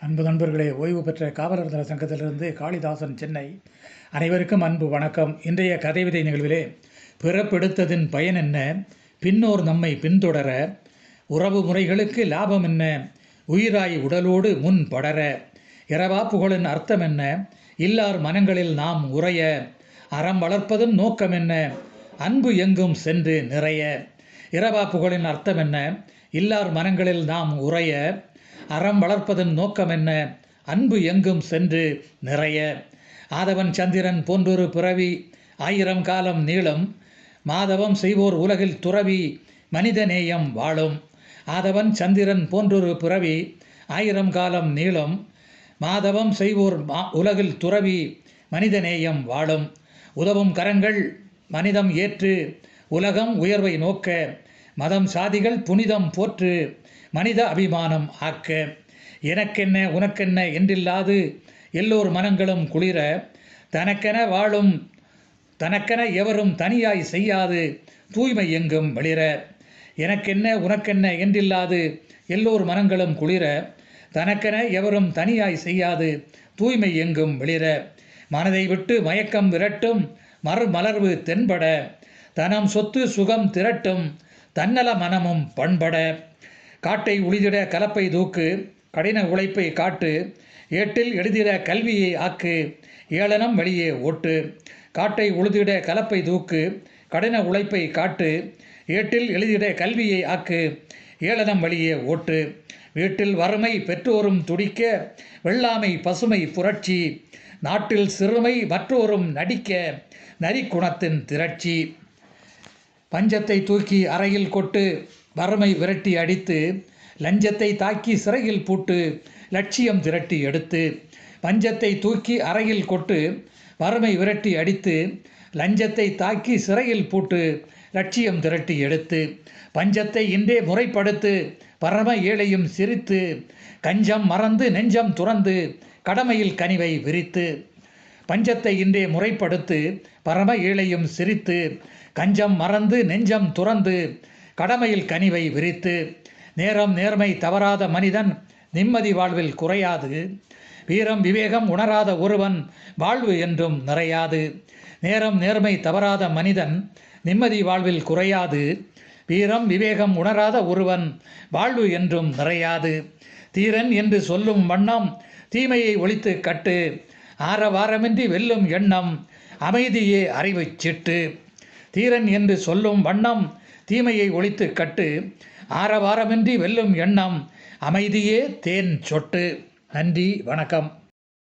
அன்பு நண்பர்களே ஓய்வு பெற்ற காவலர் தின சங்கத்திலிருந்து காளிதாசன் சென்னை. அனைவருக்கும் அன்பு வணக்கம். இன்றைய கதை விதை நிகழ்விலே பிறப்பெடுத்ததின் பயன் என்ன? பின்னோர் நம்மை பின்தொடர உறவு முறைகளுக்கு லாபம் என்ன? உயிராய் உடலோடு முன் படர. இரவா புகழின் அர்த்தம் என்ன? இல்லார் மனங்களில் நாம் உறைய. அறம் வளர்ப்பதன் நோக்கம் என்ன? அன்பு எங்கும் சென்று நிறைய. இரவா புகழின் அர்த்தம் என்ன? இல்லார் மனங்களில் நாம் உறைய. அறம் வளர்ப்பதன் நோக்கம் என்ன? அன்பு எங்கும் சென்று நிறைய. ஆதவன் சந்திரன் போன்றொரு பிறவி ஆயிரம் காலம் நீளம். மாதவம் செய்வோர் உலகில் துறவி மனிதநேயம் வாழும். ஆதவன் சந்திரன் போன்றொரு பிறவி ஆயிரம் காலம் நீளம். மாதவம் செய்வோர் மா உலகில் துறவி மனிதநேயம் வாழும். உதவும் கரங்கள் மனிதம் ஏற்று உலகம் உயர்வை நோக்க. மதம் சாதிகள் புனிதம் போற்று மனித அபிமானம் ஆக்க எனக்கென்ன உனக்கென்ன என்றில்லாது எல்லோர் மனங்களும் குளிர தனக்கென வாழும் தனக்கென எவரும் தனியாய் செய்யாது தூய்மை எங்கும் வெளிர எனக்கென்ன உனக்கென்ன என்றில்லாது எல்லோர் மனங்களும் குளிர தனக்கென எவரும் தனியாய் செய்யாது தூய்மை எங்கும் வெளிர மனதை விட்டு மயக்கம் விரட்டும் மறுமலர்வு தென்பட தனம் சொத்து சுகம் திரட்டும் தன்னல மனமும் பண்பட காட்டை உளிதிட கலப்பை தூக்கு கடின உழைப்பை காட்டு ஏட்டில் எழுதிட கல்வியை ஆக்கு ஏளனம் வெளியே ஓட்டு காட்டை உழுதிட கலப்பை தூக்கு கடின உழைப்பை காட்டு ஏட்டில் எழுதிட கல்வியை ஆக்கு ஏளனம் வழியே ஓட்டு வீட்டில் வறுமை பெற்றோரும் துடிக்க வெள்ளாமை பசுமை புரட்சி நாட்டில் சிறுமை மற்றோரும் நடிக்க நரிக்குணத்தின் திரட்சி. பஞ்சத்தை தூக்கி அறையில் கொட்டு வறுமை விரட்டி அடித்து லஞ்சத்தை தாக்கி சிறையில் பூட்டு லட்சியம் திரட்டி எடுத்து பஞ்சத்தை தூக்கி அறையில் கொட்டு வறுமை விரட்டி அடித்து லஞ்சத்தை தாக்கி சிறையில் பூட்டு லட்சியம் திரட்டி எடுத்து பஞ்சத்தை இன்றே முறைப்படுத்து பரம ஏழையும் சிரித்து கஞ்சம் மறந்து நெஞ்சம் துறந்து கடமையில் கனிவை விரித்து பஞ்சத்தை இன்றே முறைப்படுத்து பரம ஏழையும் சிரித்து கஞ்சம் மறந்து நெஞ்சம் துறந்து கடமையில் கனிவை விரித்து நேரம் நேர்மை தவறாத மனிதன் நிம்மதி வாழ்வில் குறையாது வீரம் விவேகம் உணராத ஒருவன் வாழ்வு என்றும் நிறையாது நேரம் நேர்மை தவறாத மனிதன் நிம்மதி வாழ்வில் குறையாது வீரம் விவேகம் உணராத ஒருவன் வாழ்வு என்றும் நிறையாது தீரன் என்று சொல்லும் வண்ணம் தீமையை ஒழித்து கட்டு ஆரவாரமின்றி வெல்லும் எண்ணம். அமைதியே அறிவுச் சிட்டு. தீரன் என்று சொல்லும் வண்ணம் தீமையை ஒழித்து கட்டு. ஆரவாரமின்றி வெல்லும் எண்ணம் அமைதியே தேன் சொட்டு. நன்றி வணக்கம்.